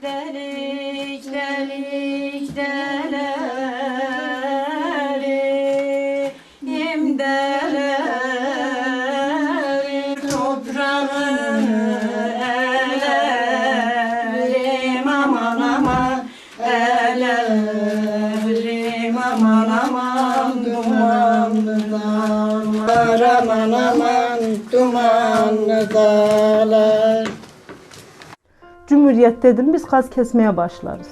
Delik delik deleri imdeleri toprağını elerim. Aman aman elerim Cumhuriyet dedim biz kaz kesmeye başlarız.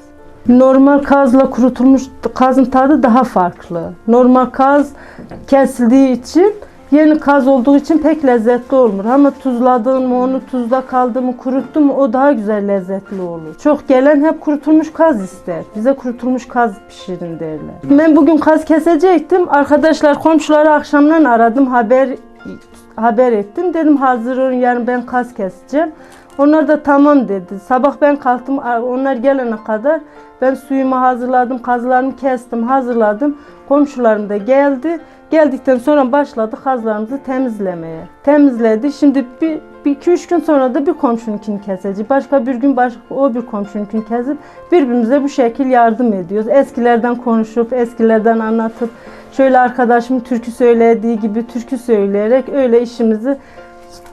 Normal kazla kurutulmuş kazın tadı daha farklı. Normal kaz kesildiği için yeni kaz olduğu için pek lezzetli olmuyor. Ama tuzladın mı onu tuzda kaldı mı kuruttu mu o daha güzel lezzetli olur. Çok gelen hep kurutulmuş kaz ister. Bize kurutulmuş kaz pişirin derler. Ben bugün kaz kesecektim. Arkadaşlar komşuları akşamdan aradım haber haber ettim. Dedim hazır olun yarın ben kaz keseceğim. Onlar da tamam dedi. Sabah ben kalktım onlar gelene kadar ben suyumu hazırladım, kazlarımı kestim, hazırladım. Komşularım da geldi. Geldikten sonra başladı kazlarımızı temizlemeye. Temizledi. Şimdi bir, bir iki üç gün sonra da bir komşununkini keseceğiz. Başka bir gün başka o bir komşununkini kesip birbirimize bu şekil yardım ediyoruz. Eskilerden konuşup, eskilerden anlatıp, şöyle arkadaşım türkü söylediği gibi türkü söyleyerek öyle işimizi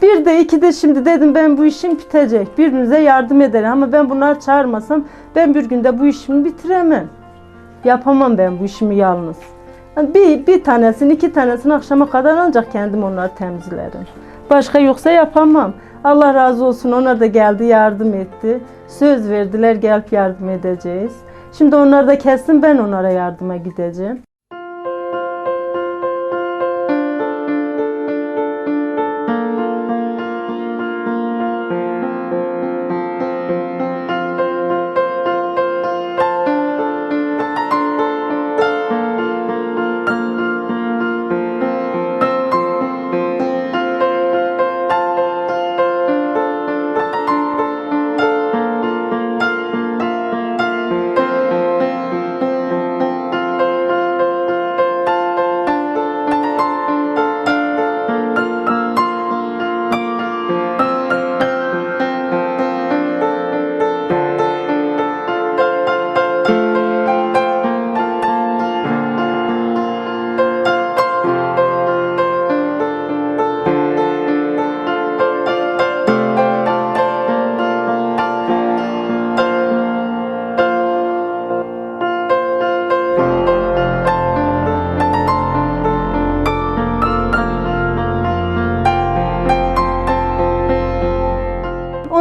bir de iki de şimdi dedim ben bu işim bitecek. Birbirimize yardım ederim ama ben bunları çağırmasam ben bir günde bu işimi bitiremem. Yapamam ben bu işimi yalnız. Bir, bir tanesini iki tanesini akşama kadar ancak kendim onları temizlerim. Başka yoksa yapamam. Allah razı olsun onlar da geldi yardım etti. Söz verdiler gelip yardım edeceğiz. Şimdi onlar da kessin ben onlara yardıma gideceğim.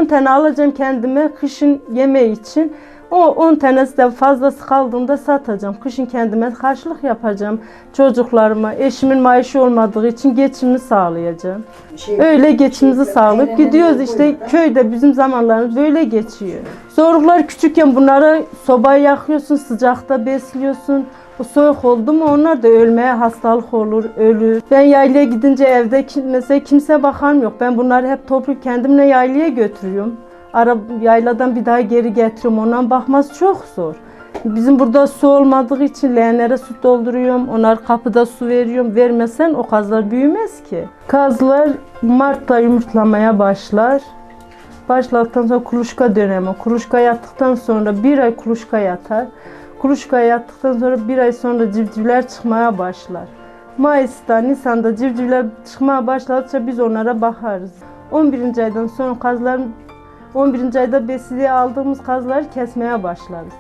Tane alacağım kendime kışın yemeği için. O 10 tanesi de fazlası kaldığında satacağım. Kışın kendime karşılık yapacağım. Çocuklarıma, eşimin maaşı olmadığı için geçimimi sağlayacağım. Öyle geçimimizi sağlayıp gidiyoruz işte köyde bizim zamanlarımız böyle geçiyor. Zorluklar küçükken bunları sobaya yakıyorsun, sıcakta besliyorsun. Bu soğuk oldu mu onlar da ölmeye hastalık olur, ölür. Ben yaylaya gidince evde mesela kimse bakan yok. Ben bunları hep toplu kendimle yaylaya götürüyorum. Ara, yayladan bir daha geri getiriyorum. Ondan bakması çok zor. Bizim burada su olmadığı için leğenlere su dolduruyorum. Onlar kapıda su veriyorum. Vermesen o kazlar büyümez ki. Kazlar Mart'ta yumurtlamaya başlar. Başladıktan sonra kuluçka dönemi. Kuluçka yattıktan sonra bir ay kuluçka yatar. Kuluçka yattıktan sonra bir ay sonra civcivler çıkmaya başlar. Mayıs'ta, Nisan'da civcivler çıkmaya başladıkça biz onlara bakarız. 11. aydan sonra kazlar 11. ayda besiliğe aldığımız kazları kesmeye başlarız.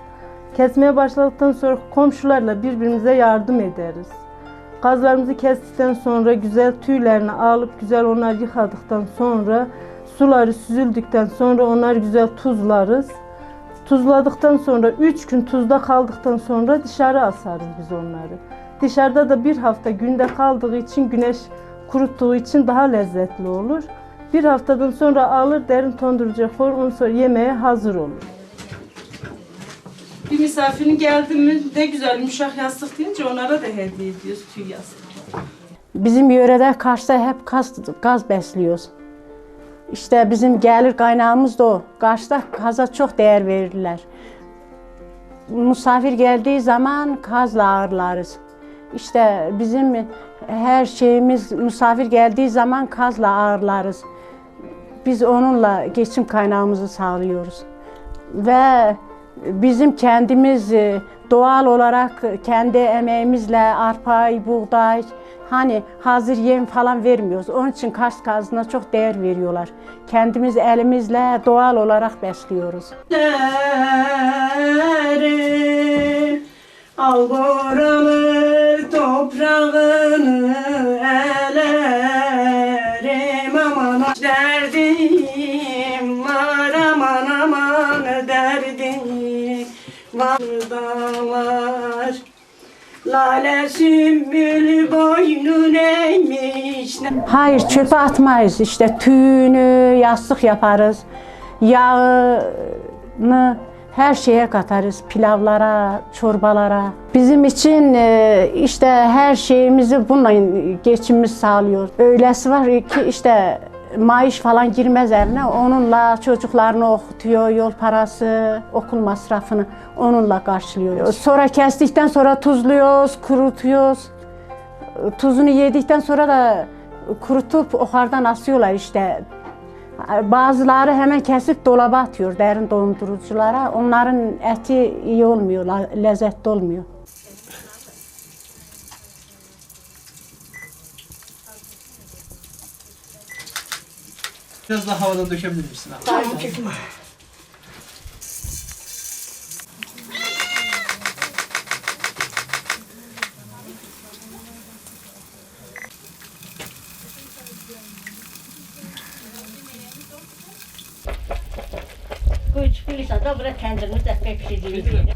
Kesmeye başladıktan sonra komşularla birbirimize yardım ederiz. Kazlarımızı kestikten sonra güzel tüylerini alıp güzel onları yıkadıktan sonra suları süzüldükten sonra onları güzel tuzlarız. Tuzladıktan sonra 3 gün tuzda kaldıktan sonra dışarı asarız biz onları. Dışarıda da bir hafta günde kaldığı için güneş kuruttuğu için daha lezzetli olur. Bir haftadan sonra alır derin dondurucuya koyar ondan sonra yemeğe hazır olur. Bir misafirin geldi mi ne güzel yumuşak yastık deyince onlara da hediye ediyoruz tüy yastık. Bizim yörede Kars'ta hep gaz, gaz besliyoruz. İşte bizim gelir kaynağımız da o. Kars'ta kaza çok değer verirler. Misafir geldiği zaman kazla ağırlarız. İşte bizim her şeyimiz misafir geldiği zaman kazla ağırlarız. Biz onunla geçim kaynağımızı sağlıyoruz. Ve bizim kendimiz e, doğal olarak kendi emeğimizle arpa, buğday, hani hazır yem falan vermiyoruz. Onun için Kars kazına çok değer veriyorlar. Kendimiz elimizle doğal olarak besliyoruz. Al boranı toprağını elerim aman derdim var aman aman derdim var dağlar Lale sümbül boynun eğmiş Hayır çöpe atmayız. İşte tüyünü yastık yaparız. Yağını her şeye katarız. Pilavlara, çorbalara. Bizim için e, işte her şeyimizi bununla geçimimiz sağlıyor. Öylesi var ki işte maaş falan girmez eline. Onunla çocuklarını okutuyor, yol parası, okul masrafını onunla karşılıyor. Sonra kestikten sonra tuzluyoruz, kurutuyoruz. Tuzunu yedikten sonra da kurutup okardan asıyorlar işte. Bazıları hemen kesip dolaba atıyor derin donduruculara. Onların eti iyi olmuyor, lezzetli olmuyor. Biraz daha havadan dökebilir misin? Abi? Kuyucukuysa dobra kendimiz de pişirdiğimiz Canım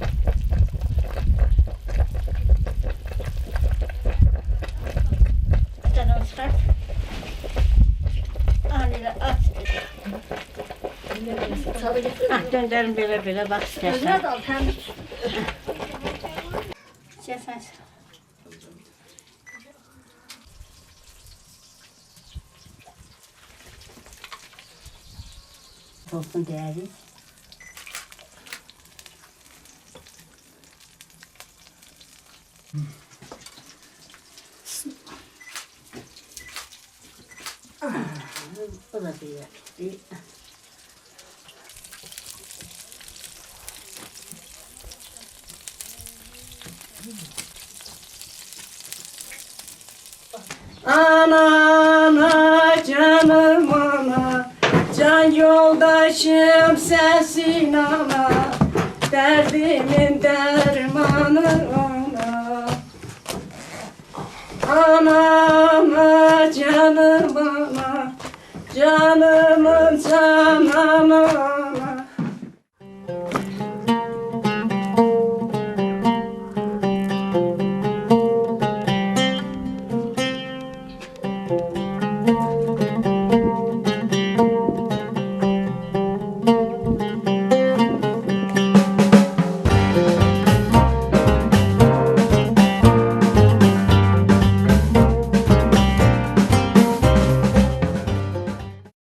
Ah, döndürün böyle böyle bak istersen. Şefes. Olsun değerli. Bu da bir Ana ana canım ana. Can yoldaşım sensin ana. Derdimin dermanı ana. Ana canım ana. Canımın cananı